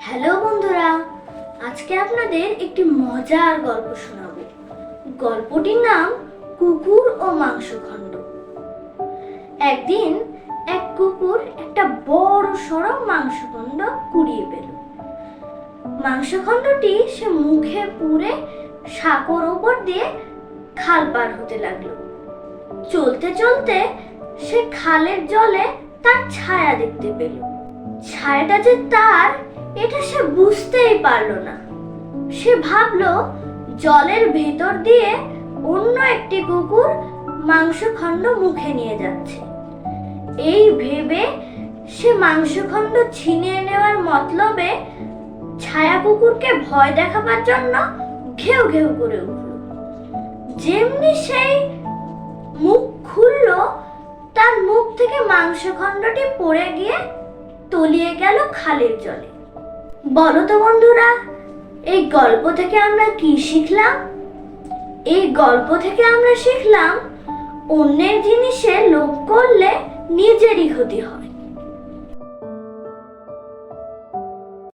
Hello বন্ধুরা, আজকে আপনাদের একটি মজার গল্প শোনাবো। গল্পটির নাম কুকুর ও মাংসখণ্ড। একদিন এক কুকুর একটা বড় সড়ো মাংসখণ্ড কুড়িয়ে পেল। মাংসখণ্ডটি সে মুখে পুরে সাঁকোর ওপর দিয়ে খাল পার হতে লাগল। চলতে চলতে সে খালের জলে তার ছায়া দেখতে পেল। ছায়াটা যে তার, এটা সে বুঝতেই পারল না। সে ভাবলো, জলের ভেতর দিয়ে অন্য একটি কুকুর মাংসখণ্ড মুখে নিয়ে যাচ্ছে। এই ভেবে সে মাংসখণ্ড ছিনিয়ে নেওয়ার মতলবে ছায়া কুকুরকে ভয় দেখাবার জন্য ঘেউ ঘেউ করে উঠল। যেমনি সেই মুখ খুলল, তার মুখ থেকে মাংসখণ্ডটি পড়ে গিয়ে তলিয়ে গেল খালের জলে। বলো তো বন্ধুরা, এই গল্প থেকে আমরা কি শিখলাম? এই গল্প থেকে আমরা শিখলাম, অন্যের জিনিসে লোভ করলে নিজেরই ক্ষতি হয়।